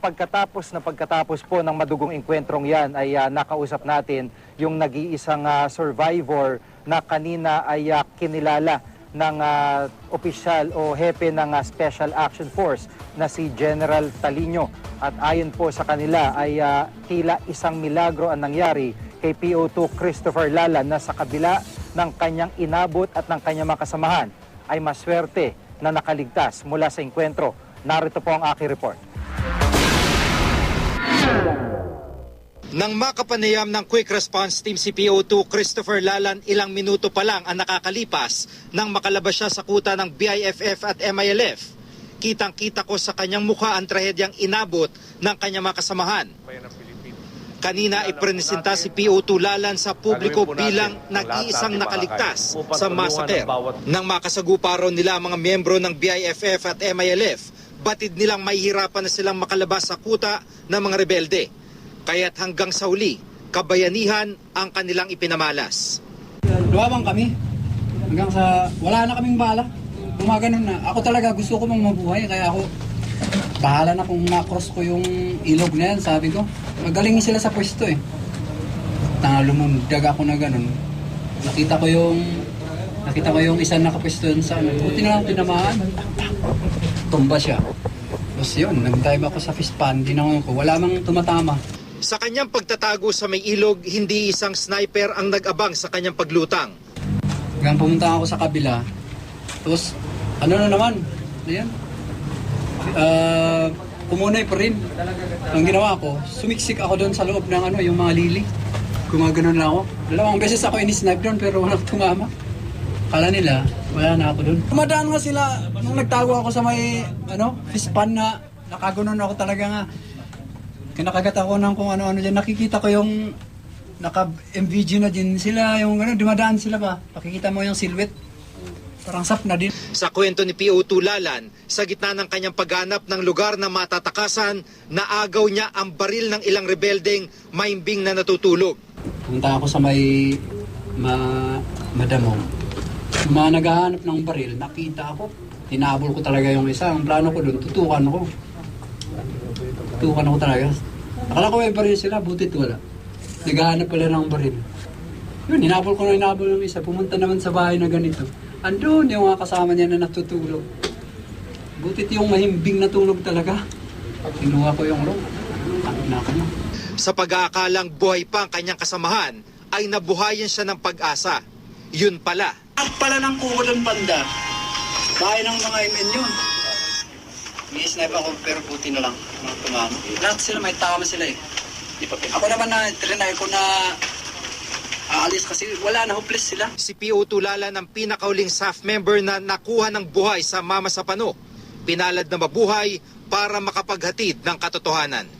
pagkatapos na pagkatapos po ng madugong engkwentrong yan ay ah, nakausap natin yung nag-iisang ah, survivor na kanina ay ah, kinilala ng ah, opisyal o hepe ng ah, Special Action Force na si General Talino. At ayon po sa kanila ay ah, tila isang milagro ang nangyari kay PO2 Christopher Lala na sa kabila ng kanyang inabot at ng kanyang mga kasamahan ay maswerte na nakaligtas mula sa engkwentro. Narito po ang aking report. Nang makapanayam ng Quick Response Team si PO2 Christopher Lalan ilang minuto pa lang ang nakakalipas nang makalabas siya sa kuta ng BIFF at MILF. Kitang-kita ko sa kanyang mukha ang trahedyang inabot ng kanyang mga kasamahan. Kanina iprenesenta si PO2 Lalan sa publiko bilang nag-iisang nakaligtas sa masaker. Nang makasagupa raw nila ang mga miyembro ng BIFF at MILF, batid nilang mahihirapan na silang makalabas sa kuta ng mga rebelde. Kaya't hanggang sa huli, kabayanihan ang kanilang ipinamalas. Luwabang kami. Hanggang sa, wala na kaming bala. Gumaganon na. Ako talaga gusto ko mang mabuhay, kaya ako, bahala na kung makross ko yung ilog na yan, sabi ko. Magaling sila sa pwesto eh. Tanga lumundag ako na ganun. Nakita ko yung, nakita ko yung isa nakapwesto yun sa ano. Buti na lang tinamaan. Tumba siya. Tapos yun, nag-dive ako sa fish pan, dinangon ko. Wala mang tumatama. Sa kanyang pagtatago sa may ilog, hindi isang sniper ang nag-abang sa kanyang paglutang. Hanggang pumunta ako sa kabila. Tapos, ano na naman? Ayan. Uh, kumunay pa rin. Ang ginawa ko, sumiksik ako doon sa loob ng ano, yung mga lili. Gumaganon lang ako. Dalawang beses ako in-snipe doon pero walang tumama. Kala nila, wala na ako doon. Tumadaan nga sila nung nagtago ako sa may ano, pan na nakaganon ako talaga nga. Kinakagat ako ng kung ano-ano dyan. Nakikita ko yung naka-MVG na din sila, yung ano, dumadaan sila pa. Pakikita mo yung silhouette. Parang sap na din. Sa kwento ni PO2 Lalan, sa gitna ng kanyang paghanap ng lugar na matatakasan, naagaw niya ang baril ng ilang rebeldeng maimbing na natutulog. Punta ako sa may ma madamong. Mga naghahanap ng baril, nakita ako. Tinabol ko talaga yung isa. Ang plano ko doon, tutukan ako. Tutukan ako talaga. Akala ko may baril sila, butit wala. Naghahanap pala ng baril. Yun, hinabol ko na hinabol ng isa. Pumunta naman sa bahay na ganito. Andun yung mga kasama niya na natutulog. Butit yung mahimbing na tulog talaga. Kinuha ko yung rope. Ano na ako na. Sa pag-aakalang buhay pa ang kanyang kasamahan, ay nabuhayan siya ng pag-asa. Yun pala, At pala ng kukulan banda. Bahay ng mga MN yun. Ni-snipe ako pero puti na lang. Mga tumama. Lahat sila may tama sila eh. Ako naman na trinay ko na aalis kasi wala na hopeless sila. si PO2 Lalan ang pinakauling staff member na nakuha ng buhay sa Mama sa Pano. Pinalad na mabuhay para makapaghatid ng katotohanan.